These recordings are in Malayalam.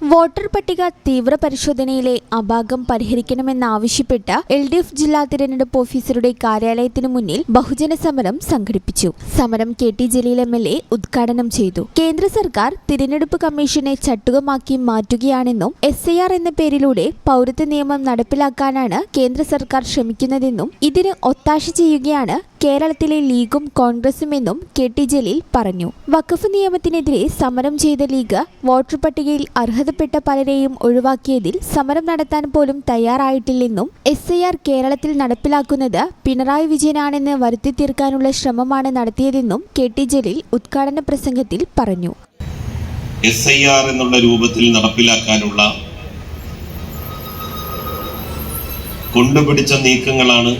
വോട്ടർ പട്ടിക തീവ്ര പരിശോധനയിലെ അഭാഗം പരിഹരിക്കണമെന്നാവശ്യപ്പെട്ട് എൽ ഡി എഫ് ജില്ലാ തിരഞ്ഞെടുപ്പ് ഓഫീസറുടെ കാര്യാലയത്തിന് മുന്നിൽ ബഹുജന സമരം സംഘടിപ്പിച്ചു. സമരം K T Jaleel M L A ഉദ്ഘാടനം ചെയ്തു. കേന്ദ്ര സർക്കാർ തിരഞ്ഞെടുപ്പ് കമ്മീഷനെ ചട്ടുകമാക്കി മാറ്റുകയാണെന്നും എസ് ഐ ആർ എന്ന പേരിലൂടെ പൗരത്വ നിയമം നടപ്പിലാക്കാനാണ് കേന്ദ്ര സർക്കാർ ശ്രമിക്കുന്നതെന്നും ഇതിന് ഒത്താശ ചെയ്യുകയാണ് കേരളത്തിലെ ലീഗും കോൺഗ്രസുമെന്നും കെ ടി ജലീൽ പറഞ്ഞു. വഖഫ് നിയമത്തിനെതിരെ സമരം ചെയ്ത ലീഗ് വോട്ടർ പട്ടികയിൽ അർഹതപ്പെട്ട പലരെയും ഒഴിവാക്കിയതിൽ സമരം നടത്താൻ പോലും തയ്യാറായിട്ടില്ലെന്നും എസ് ഐ ആർ കേരളത്തിൽ നടപ്പിലാക്കുന്നത് പിണറായി വിജയനാണെന്ന് വരുത്തി തീർക്കാനുള്ള ശ്രമമാണ് നടത്തിയതെന്നും കെ ടി ജലീൽ ഉദ്ഘാടന പ്രസംഗത്തിൽ പറഞ്ഞു. എസ് ഐ ആർ എന്നുള്ള രൂപത്തിൽ നടപ്പിലാക്കാനുള്ള കൊണ്ടുപിടിച്ച നീക്കങ്ങളാണ്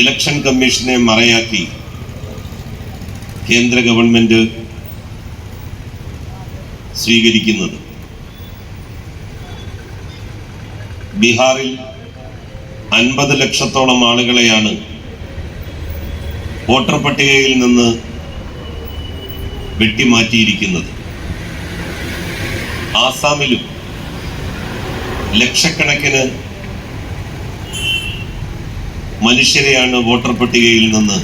ഇലക്ഷൻ കമ്മീഷനെ മറയാക്കി കേന്ദ്ര ഗവൺമെന്റ് സ്വീകരിക്കുന്നത്. ബീഹാറിൽ അൻപത് ലക്ഷത്തോളം ആളുകളെയാണ് വോട്ടർ പട്ടികയിൽ നിന്ന് വെട്ടിമാറ്റിയിരിക്കുന്നത്. ആസാമിലും ലക്ഷക്കണക്കിന് മനുഷ്യരെയാണ് വോട്ടർ പട്ടികയിൽ നിന്ന്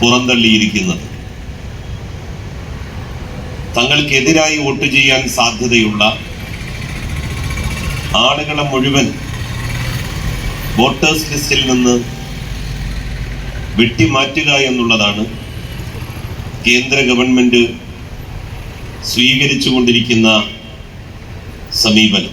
പുറന്തള്ളിയിരിക്കുന്നത്. തങ്ങൾക്കെതിരായി വോട്ട് ചെയ്യാൻ സാധ്യതയുള്ള ആളുകളെ മുഴുവൻ വോട്ടേഴ്സ് ലിസ്റ്റിൽ നിന്ന് വെട്ടിമാറ്റുക എന്നുള്ളതാണ് കേന്ദ്ര ഗവൺമെന്റ് സ്വീകരിച്ചുകൊണ്ടിരിക്കുന്ന സമീപനം.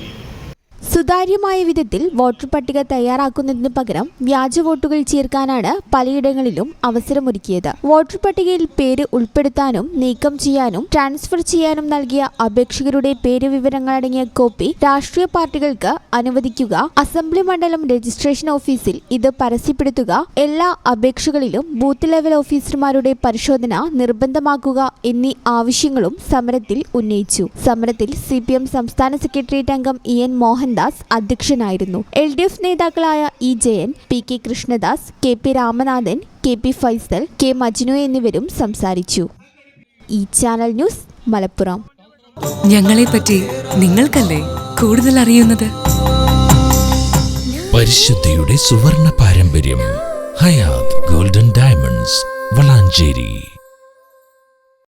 സുതാര്യമായ വിധത്തിൽ വോട്ടർ പട്ടിക തയ്യാറാക്കുന്നതിന് പകരം വ്യാജ വോട്ടുകൾ ചേർക്കാനാണ് പലയിടങ്ങളിലും അവസരമൊരുക്കിയത്. വോട്ടർ പട്ടികയിൽ പേര് ഉൾപ്പെടുത്താനും നീക്കം ചെയ്യാനും ട്രാൻസ്ഫർ ചെയ്യാനും നൽകിയ അപേക്ഷകരുടെ പേര് വിവരങ്ങൾ അടങ്ങിയ കോപ്പി രാഷ്ട്രീയ പാർട്ടികൾക്ക് അനുവദിക്കുക അസംബ്ലി മണ്ഡലം രജിസ്ട്രേഷൻ ഓഫീസിൽ ഇത് പരസ്യപ്പെടുത്തുക എല്ലാ അപേക്ഷകളിലും ബൂത്ത് ലെവൽ ഓഫീസർമാരുടെ പരിശോധന നിർബന്ധമാക്കുക എന്നീ ആവശ്യങ്ങളും സമരത്തിൽ ഉന്നയിച്ചു. സമരത്തിൽ സി സംസ്ഥാന സെക്രട്ടേറിയറ്റ് അംഗം ഇ എൻ മോഹൻദാസ് അധ്യക്ഷനായിരുന്നു. എൽ ഡി എഫ് നേതാക്കളായ E Jayan P K Krishnadas K P Ramanathan K P Faisal K Majnu എന്നിവരും സംസാരിച്ചു. ഈ ചാനൽ ന്യൂസ് മലപ്പുറം. ഞങ്ങളെ പറ്റി നിങ്ങൾക്കല്ലേ കൂടുതൽ അറിയുന്നത്? പരിശുദ്ധിയുടെ സുവർണ പാരമ്പര്യം ഹയാത് ഗോൾഡൻ ഡയമണ്ട്സ് വളാഞ്ചേരി.